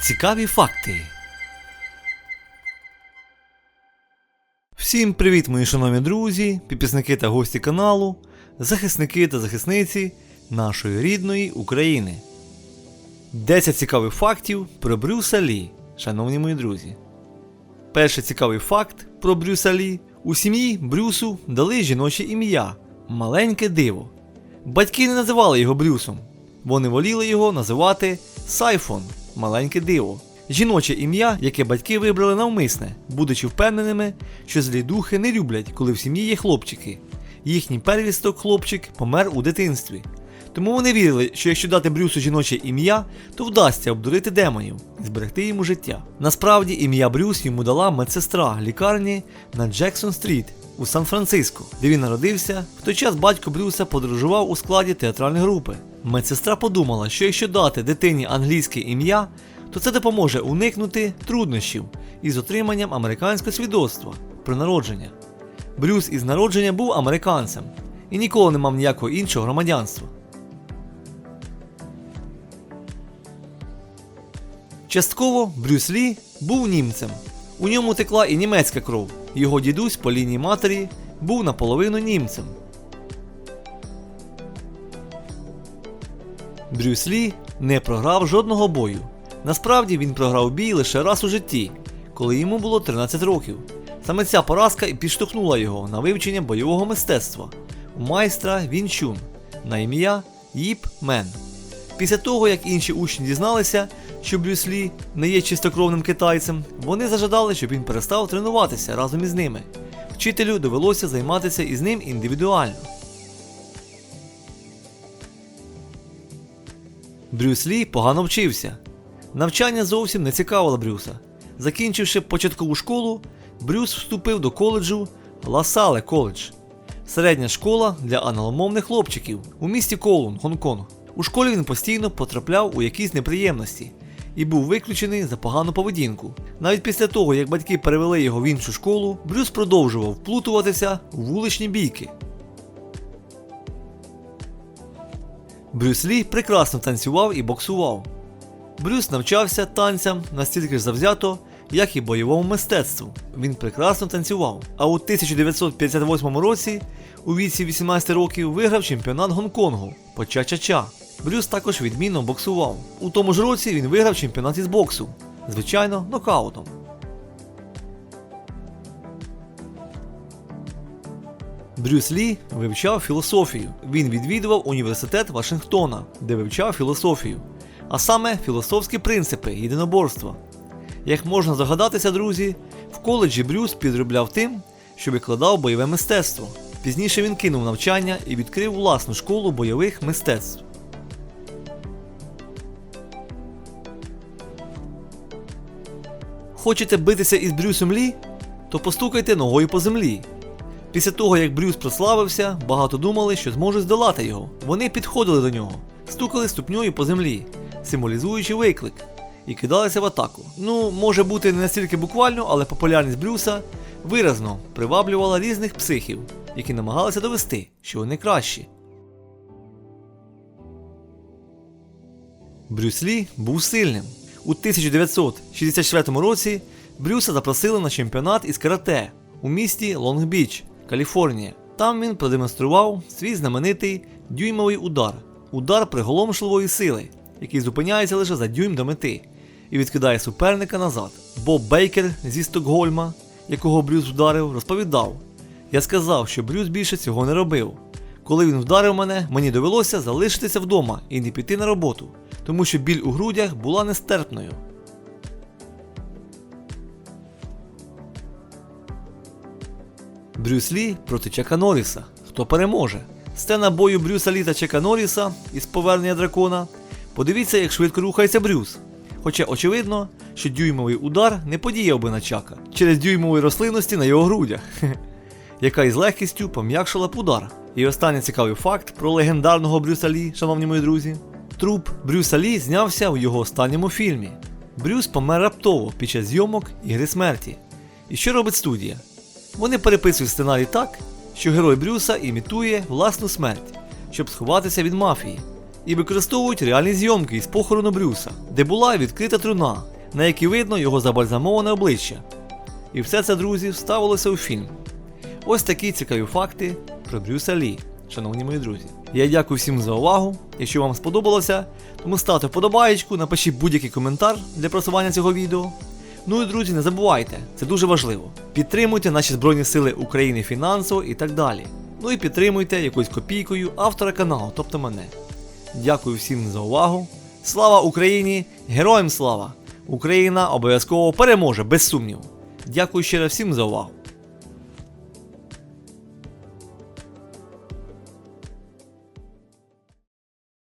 Цікаві факти. Всім привіт, мої шановні друзі, підписники та гості каналу, захисники та захисниці нашої рідної України. 10 цікавих фактів про Брюса Лі, шановні мої друзі. Перший цікавий факт про Брюса Лі. У сім'ї Брюсу дали жіноче ім'я Маленьке диво. Батьки не називали його Брюсом. Вони воліли його називати Сайфон Маленьке диво. Жіноче ім'я, яке батьки вибрали навмисне, будучи впевненими, що злі духи не люблять, коли в сім'ї є хлопчики. Їхній первісток хлопчик помер у дитинстві. Тому вони вірили, що якщо дати Брюсу жіноче ім'я, то вдасться обдурити демонів і зберегти йому життя. Насправді ім'я Брюс йому дала медсестра лікарні на Джексон Стріт у Сан-Франциско, де він народився. В той час батько Брюса подорожував у складі театральної групи. Медсестра подумала, що якщо дати дитині англійське ім'я, то це допоможе уникнути труднощів із отриманням американського свідоцтва про народження. Брюс із народження був американцем і ніколи не мав ніякого іншого громадянства. Частково Брюс Лі був німцем. У ньому текла і німецька кров. Його дідусь по лінії матері був наполовину німцем. Брюс Лі не програв жодного бою. Насправді він програв бій лише раз у житті, коли йому було 13 років. Саме ця поразка і підштовхнула його на вивчення бойового мистецтва у майстра Вінчун на ім'я Їп Мен. Після того, як інші учні дізналися, що Брюс Лі не є чистокровним китайцем, вони зажадали, щоб він перестав тренуватися разом із ними. Вчителю довелося займатися із ним індивідуально. Брюс Лі погано вчився. Навчання зовсім не цікавило Брюса. Закінчивши початкову школу, Брюс вступив до коледжу Ласале коледж. Середня школа для англомовних хлопчиків у місті Коулун, Гонконг. У школі він постійно потрапляв у якісь неприємності і був виключений за погану поведінку. Навіть після того, як батьки перевели його в іншу школу, Брюс продовжував вплутуватися у вуличні бійки. Брюс Лі прекрасно танцював і боксував. Брюс навчався танцям настільки ж завзято, як і бойовому мистецтву. Він прекрасно танцював. А у 1958 році, у віці 18 років, виграв чемпіонат Гонконгу по ча-ча-ча. Брюс також відмінно боксував. У тому ж році він виграв чемпіонат із боксу, звичайно, нокаутом. Брюс Лі вивчав філософію. Він відвідував університет Вашингтона, де вивчав філософію, а саме філософські принципи єдиноборства. Як можна здогадатися, друзі, в коледжі Брюс підробляв тим, що викладав бойове мистецтво. Пізніше він кинув навчання і відкрив власну школу бойових мистецтв. Хочете битися із Брюсом Лі? То постукайте ногою по землі. Після того, як Брюс прославився, багато думали, що зможуть здолати його. Вони підходили до нього, стукали ступньою по землі, символізуючи виклик, і кидалися в атаку. Ну, може бути не настільки буквально, але популярність Брюса виразно приваблювала різних психів, які намагалися довести, що вони кращі. Брюс Лі був сильним. У 1964 році Брюса запросили на чемпіонат із карате у місті Лонг-Біч, Каліфорнія. Там він продемонстрував свій знаменитий дюймовий удар, удар приголомшливої сили, який зупиняється лише за дюйм до мети і відкидає суперника назад. Боб Бейкер зі Стокгольма, якого Брюс вдарив, розповідав: Я сказав, що Брюс більше цього не робив. Коли він вдарив мене, мені довелося залишитися вдома і не піти на роботу, тому що біль у грудях була нестерпною. Брюс Лі проти Чака Норріса. Хто переможе? Сцена бою Брюса Лі та Чака Норріса із повернення дракона. Подивіться, як швидко рухається Брюс. Хоча очевидно, що дюймовий удар не подіяв би на Чака через дюймової рослинності на його грудях, яка із легкістю пом'якшила б удар. І останній цікавий факт про легендарного Брюса Лі, шановні мої друзі. Труп Брюса Лі знявся у його останньому фільмі. Брюс помер раптово під час зйомок Ігри смерті. І що робить студія? Вони переписують сценарій так, що герой Брюса імітує власну смерть, щоб сховатися від мафії. і використовують реальні зйомки із похорону Брюса, де була відкрита труна, на якій видно його забальзамоване обличчя. І все це, друзі, вставилося у фільм. Ось такі цікаві факти про Брюса Лі, шановні мої друзі. Я дякую всім за увагу. Якщо вам сподобалося, тому ставте вподобаєчку, напишіть будь-який коментар для просування цього відео. Ну і друзі, не забувайте, це дуже важливо. Підтримуйте наші Збройні Сили України фінансово і так далі. Ну і підтримуйте якоюсь копійкою автора каналу, тобто мене. Дякую всім за увагу. Слава Україні! Героям слава! Україна обов'язково переможе, без сумніву. Дякую ще раз всім за увагу.